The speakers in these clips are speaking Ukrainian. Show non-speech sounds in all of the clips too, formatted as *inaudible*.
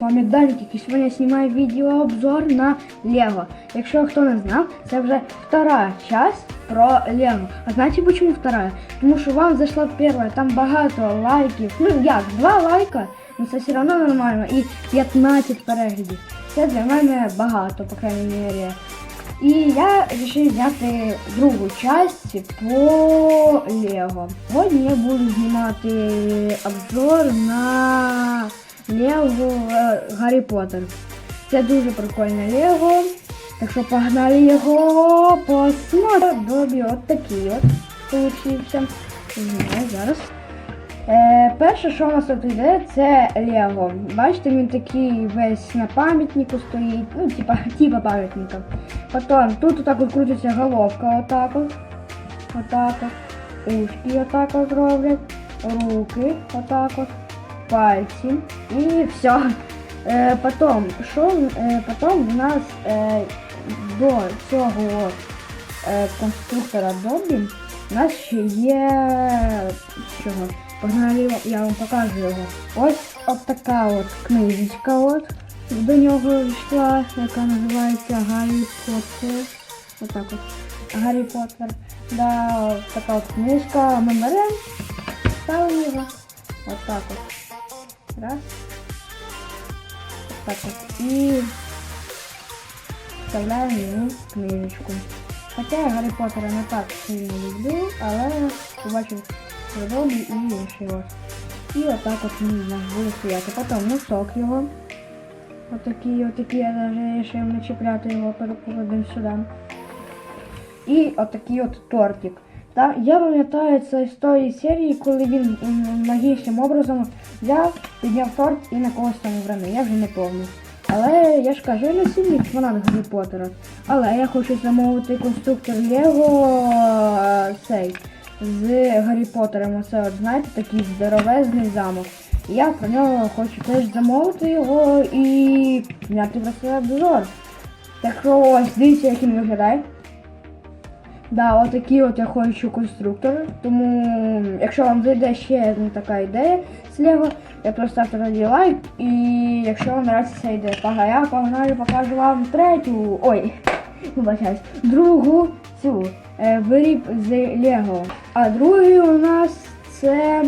Пам'ятайте, сьогодні я знімаю відеообзор на Лего. Якщо хто не знав, це вже втора часть про Лего. А знаєте чому втора? Тому що вам зайшла перша, там багато лайків. Ну як, два лайка, ну це все одно нормально. І 15 переглядів. Це для мене багато, по крайней мере. І я вирішив зняти другу часть по Лего. Сьогодні я буду знімати обзор на Лего е, Гаррі Поттер. Це дуже прикольне Лего. Так що погнали його посмотрим. Добі от такий от получився. Знаю зараз. Е, перше, що у нас тут йде, це Лего. Бачите, він такий весь на пам'ятнику стоїть. Ну, типа, *laughs* типа пам'ятника. Потім тут отак от крутиться головка, отак от. Отак от. Ушки отак от роблять. Руки отак от. Пальці. І все. Потім, що, е, потім у нас е, до цього е, конструктора Добі у нас ще є. Погнали, я вам покажу його. Ось от така от книжечка от. До нього йшла, яка називається Гаррі Поттер. Отак от. Гаррі Поттер. Да, така от книжка. Ми беремо, ставимо його. Отак от. Раз. Так от. І вставляємо йому книжечку. Хоча я Гаррі Поттера не так сильно люблю, але побачив подобний і вирішив. І отак от він у нас буде стояти. Потім носок його. Отакий, отакий, я навіть вирішив не чіпляти його, перекладемо сюди. І отакий от тортик. Та, я пам'ятаю це з тої серії, коли він магічним образом взяв, підняв торт і на когось там вранив. Я вже не пам'ятаю. Але я ж кажу, я не сильний фанат Гаррі Поттера. Але я хочу замовити конструктор Лего е, цей з Гаррі Поттером. Оце от, знаєте, такий здоровезний замок. Я про нього хочу теж замовити його і зняти про себе обзор. Так що ось дивіться, як він виглядає. Да, отакий от я хочу конструктор. Тому, якщо вам зайде ще одна така ідея з Лего, я просто тоді лайк. І якщо вам нравиться ця ідея, пога, я погнали, покажу вам третю. Ой, вибачаюсь, другу цю е, виріб з Лего. А другий у нас це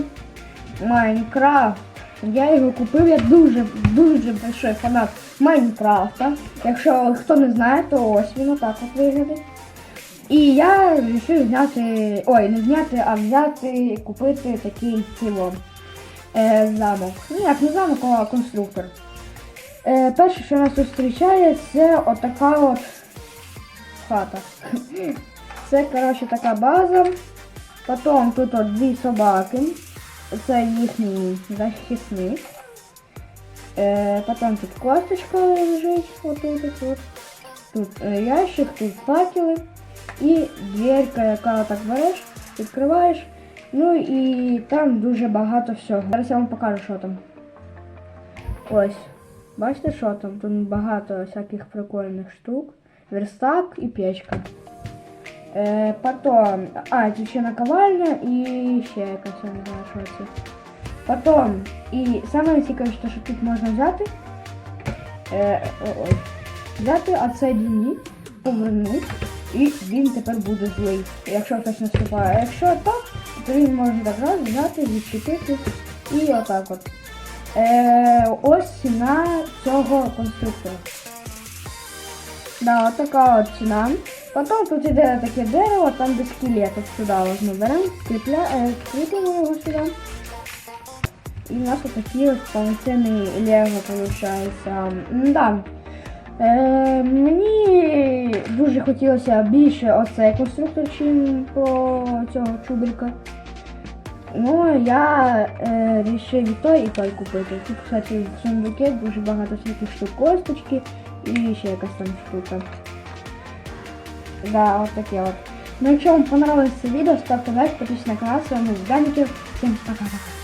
Майнкрафт. Я його купив, я дуже дуже большой фанат Майнкрафта. Якщо хто не знає, то ось він отак от виглядає. І я вирішив зняти, ой, не зняти, а взяти, купити такий ціло е, замок. Ну як не замок, а конструктор. Е, перше, що нас зустрічає, це отака от хата. Це, коротше, така база. Потім тут от дві собаки. Це їхній захисник. Е, потім тут косточка лежить, отут от. Тут е, ящик, тут факели. І дверка, яка так береш, відкриваєш. Ну і там дуже багато всього. Зараз я вам покажу, що там. Ось. Бачите, що там? Тут багато всяких прикольних штук. Верстак і печка. Е, потім. А, тут ще наковальня і ще якась я не знаю, що це. Потім. І саме цікавіше, що тут можна взяти. Е, о- ой. Взяти отсоединити, повернути. І він тепер буде злий, якщо хтось наступає. А якщо так, то він може так раз взяти, відчепити і отак от. Е, ось ціна цього конструктора. Да, от така от ціна. Потім тут іде таке дерево, там де скелет. Сюди ми беремо, кріпля, е, кріпимо його сюди. І у нас отакий от повноцінний Лего виходить. Да. Е, мені дуже хотілося більше оцей конструктор, чим по цього чубрика. Ну, я е, вирішив і той, і той купити. Тут, кстати, в сундуке дуже багато всяких штук косточки і ще якась там штука. Да, от таке от. Ну, якщо вам понравилось це відео, ставте лайк, підписуйтесь на канал, з вами Даніків. Всім пока-пока.